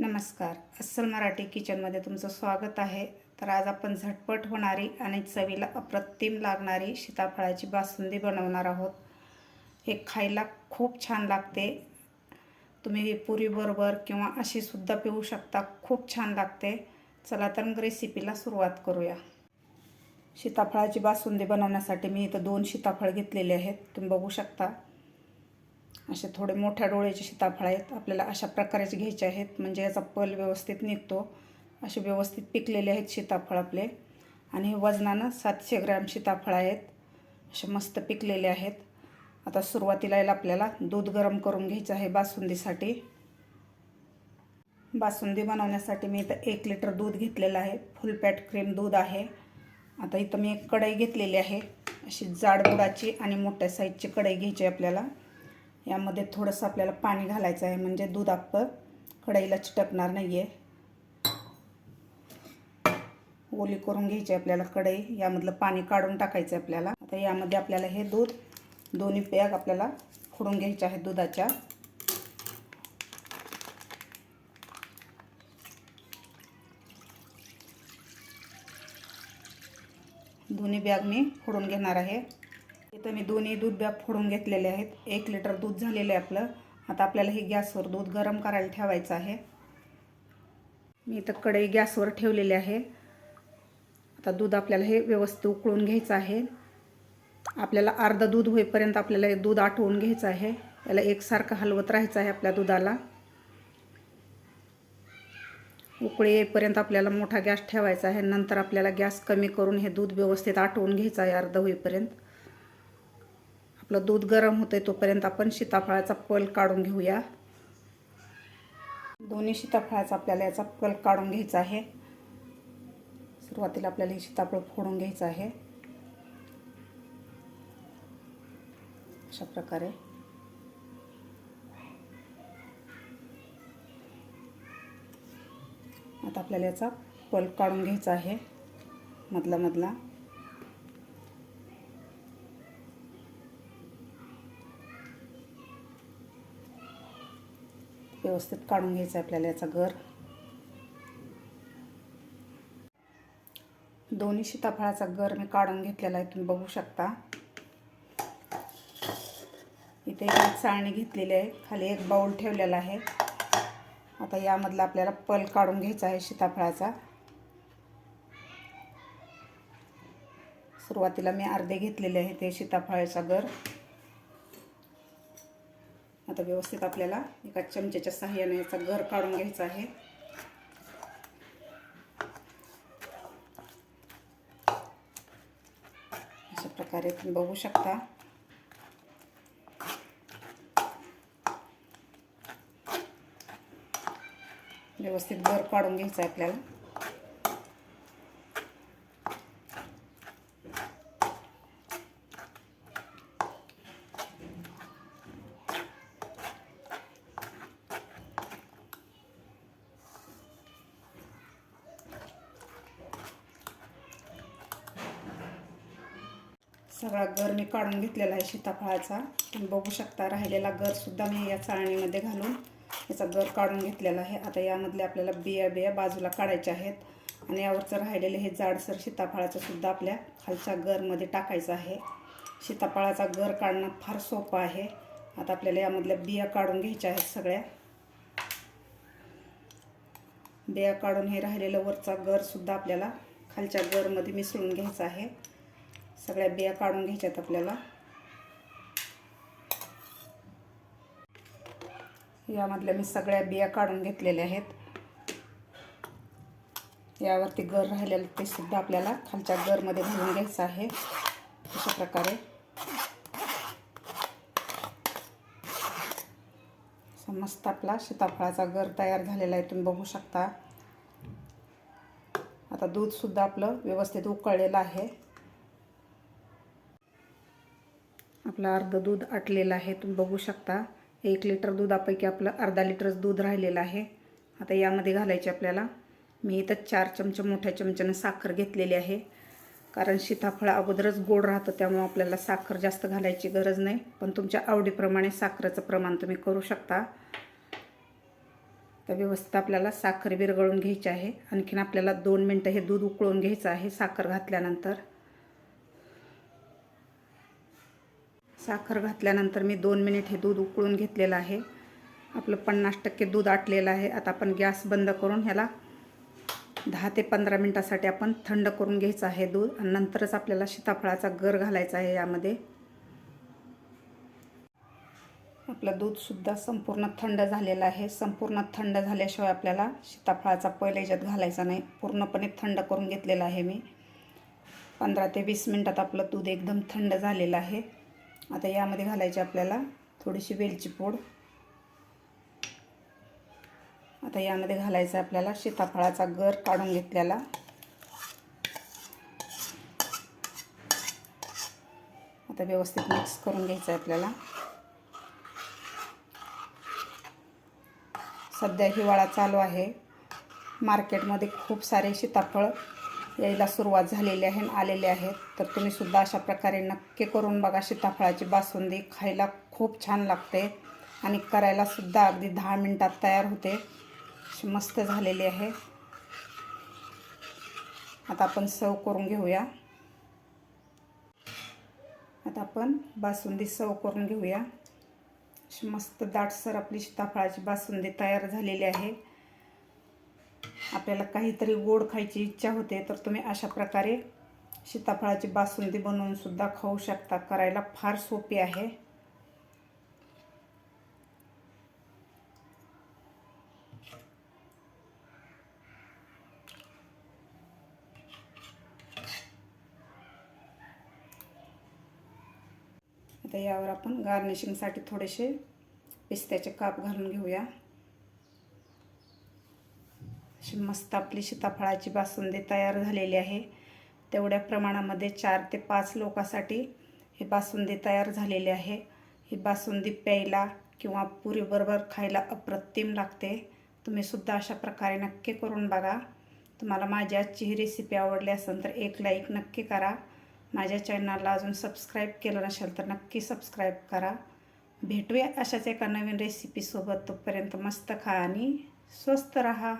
नमस्कार. अस्सल मराठी किचनमध्ये तुमचं स्वागत आहे. तर आज आपण झटपट होणारी आणि चवीला अप्रतिम लागणारी सीताफळाची बासुंदी बनवणार आहोत. हे खायला खूप छान लागते. तुम्ही पुरीबरोबर किंवा अशी सुद्धा पिऊ शकता. खूप छान लागते. चला तर मग रेसिपीला सुरुवात करूया. सीताफळाची बासुंदी बनवण्यासाठी मी इथं दोन सीताफळ घेतलेले आहेत. तुम्ही बघू शकता. असे थोडे मोठ्या डोळ्याचे सीताफळ आहेत. आपल्याला अशा प्रकारेच घ्यायचे आहेत. म्हणजे याचा पल व्यवस्थित निघतो. असे व्यवस्थित पिकलेले आहेत सीताफळ आपले. आणि हे वजनानं सातशे ग्रॅम सीताफळ आहेत. असे मस्त पिकलेले आहेत. आता सुरुवातीला याला आपल्याला दूध गरम करून घ्यायचं आहे बासुंदीसाठी. बासुंदी बनवण्यासाठी मी इथं एक लिटर दूध घेतलेलं आहे. फुल पॅट क्रीम दूध आहे. आता इथं मी एक कढई घेतलेली आहे. अशी जाड बुडाची आणि मोठ्या साईजची कढई घ्यायची आहे आपल्याला. यामध्ये थोडंसं आपल्याला पाणी घालायचं आहे म्हणजे दूध आपलं कढईला चिटकणार नाही आहे ओली करून घ्यायची आपल्याला कढई यामधलं पाणी काढून टाकायचं आहे आपल्याला. आता यामध्ये आपल्याला हे दूध दोन्ही पॅग आपल्याला फोडून घ्यायचे आहेत दुधाच्या. दोन्ही बॅग मी फोडून घेणार आहे. इथं मी दोन्ही दूध बॅग फोडून घेतलेले आहेत. एक लिटर दूध झालेलं आहे आपलं. आता आपल्याला हे गॅसवर दूध गरम करायला ठेवायचं आहे. मी इथं कढई गॅसवर ठेवलेली आहे. आता दूध आपल्याला हे व्यवस्थित उकळून घ्यायचं आहे. आपल्याला अर्ध दूध होईपर्यंत आपल्याला हे दूध आटवून घ्यायचं आहे. याला एकसारखं हलवत राहायचं आहे आपल्या दुधाला. उकळी येईपर्यंत आपल्याला मोठा गॅस ठेवायचा आहे. नंतर आपल्याला गॅस कमी करून हे दूध व्यवस्थित आटवून घ्यायचं आहे अर्ध होईपर्यंत. आपलं दूध गरम होतं आहे तोपर्यंत आपण सीताफळाचा पल काढून घेऊया. दोन्ही सीताफळाचा आपल्याला याचा पल काढून घ्यायचा आहे. सुरुवातीला आपल्याला हे सीताफळ फोडून घ्यायचं आहे. अशा प्रकारे. आता आपल्याला याचा पल काढून घ्यायचा आहे. मधला मधला. व्यवस्थित काढून घ्यायचं आहे आपल्याला याचा घर. दोन्ही सीताफळाचा गर मी काढून घेतलेला आहे तुम्ही बघू शकता. इथे एक चाळणी घेतलेली आहे खाली एक बाऊल ठेवलेला आहे. आता यामधला आपल्याला पल काढून घ्यायचा आहे सीताफळाचा. सुरुवातीला मी अर्धे घेतलेले आहे ते सीताफळाचा गर आता व्यवस्थित आपल्याला एका चमच्याच्या सहाय्याने याचा घर काढून घ्यायचा आहे. अशा प्रकारे तुम्ही बघू शकता. व्यवस्थित घर काढून घ्यायचं आहे आपल्याला. सगळा गर मी काढून घेतलेला आहे सीताफळाचा. तुम्ही बघू शकता राहिलेला गरसुद्धा मी या चाळणीमध्ये घालून याचा गर काढून घेतलेला आहे. आता यामधले आपल्याला बिया बिया बाजूला काढायच्या आहेत. आणि यावरचं राहिलेलं हे जाडसर सीताफळाचं सुद्धा आपल्या खालच्या गरमध्ये टाकायचं आहे. सीताफळाचा गर काढणं फार सोपं आहे. आता आपल्याला यामधल्या बिया काढून घ्यायच्या आहेत सगळ्या. बिया काढून हे राहिलेलं वरचा गरसुद्धा आपल्याला खालच्या गरमध्ये मिसळून घ्यायचा आहे. सगळ्या बिया काढून घ्यायच्यात आपल्याला. यामधल्या मी सगळ्या बिया काढून घेतलेल्या आहेत. यावरती गर राहिलेलं ते सुद्धा आपल्याला खालच्या गरमध्ये घालून घ्यायचं आहे. अशा प्रकारे. मस्त आपला सीताफळाचा गर तयार झालेला आहे तुम्ही बघू शकता. आता दूधसुद्धा आपलं व्यवस्थित उकळलेलं आहे. आपलं अर्धं दूध आटलेलं आहे. तुम्ही बघू शकता एक लिटर दुधापैकी आपलं अर्धा लिटरच दूध राहिलेलं आहे. आता यामध्ये घालायचे आपल्याला. मी इथं चार चमचे मोठ्या चमच्यानं साखर घेतलेली आहे. कारण सीताफळ अगोदरच गोड राहतं त्यामुळं आपल्याला साखर जास्त घालायची गरज नाही. पण तुमच्या आवडीप्रमाणे साखरेचं प्रमाण तुम्ही करू शकता. तर व्यवस्थित आपल्याला साखर विरघळून घ्यायची आहे. आणखीन आपल्याला दोन मिनटं हे दूध उकळून घ्यायचं आहे साखर घातल्यानंतर. साखर घातल्यानंतर मी दोन मिनिट हे दूध उकळून घेतलेलं आहे. आपलं पन्नास टक्के दूध आटलेलं आहे. आता आपण गॅस बंद करून ह्याला दहा ते पंधरा मिनटासाठी आपण थंड करून घ्यायचं आहे दूध आणि नंतरच आपल्याला सीताफळाचा गर घालायचा आहे यामध्ये. आपलं दूधसुद्धा संपूर्ण थंड झालेलं आहे. संपूर्ण थंड झाल्याशिवाय आपल्याला सीताफळाचा पहिले याच्यात घालायचा नाही. पूर्णपणे थंड करून घेतलेलं आहे मी. पंधरा ते वीस मिनटात आपलं दूध एकदम थंड झालेलं आहे. आता यामध्ये घालायची आपल्याला थोडीशी वेलची पूड. आता यामध्ये घालायचं आहे आपल्याला सीताफळाचा गर काढून घेतलेला. आता व्यवस्थित मिक्स करून घ्यायचं आहे आपल्याला. सध्या हिवाळा चालू आहे. मार्केटमध्ये खूप सारे सीताफळ यायला सुरुवात झालेली आहे आलेले आहेत. तर तुम्ही सुद्धा अशा प्रकारे नक्की करून बघा सीताफळाची बासुंदी खायला खूप छान लागते आणि करायला सुद्धा अगदी दहा मिनटात तयार होते. मस्त झालेली आहे. आता आपण सर्व करून घेऊया. आता आपण बासुंदी सर्व करून घेऊया. मस्त दाटसर आपली सीताफळाची बासुंदी तयार झालेली आहे. आपल्याला काहीतरी गोड खायची इच्छा होते तर तुम्ही अशा प्रकारे सीताफळाची बासुंदी बनवूनसुद्धा खाऊ शकता. करायला फार सोपी आहे. आता यावर आपण गार्निशिंगसाठी थोडेसे पिस्त्याचे काप घालून घेऊया. अशी मस्त आपली सीताफळाची बासुंदी तयार झालेली आहे. तेवढ्या प्रमाणामध्ये चार ते पाच लोकांसाठी ही बासुंदी तयार झालेली आहे. ही बासुंदी प्यायला किंवा पुरीबरोबर खायला अप्रतिम लागते. तुम्ही सुद्धा अशा प्रकारे नक्की करून बघा. तुम्हाला माझी आजची ही रेसिपी आवडली असेल तर एक लाईक नक्की करा. माझ्या चॅनलला अजून सबस्क्राईब केलं नसेल तर नक्की सबस्क्राईब करा. भेटूया अशाच एका नवीन रेसिपीसोबत तोपर्यंत मस्त खा आणि स्वस्त रहा.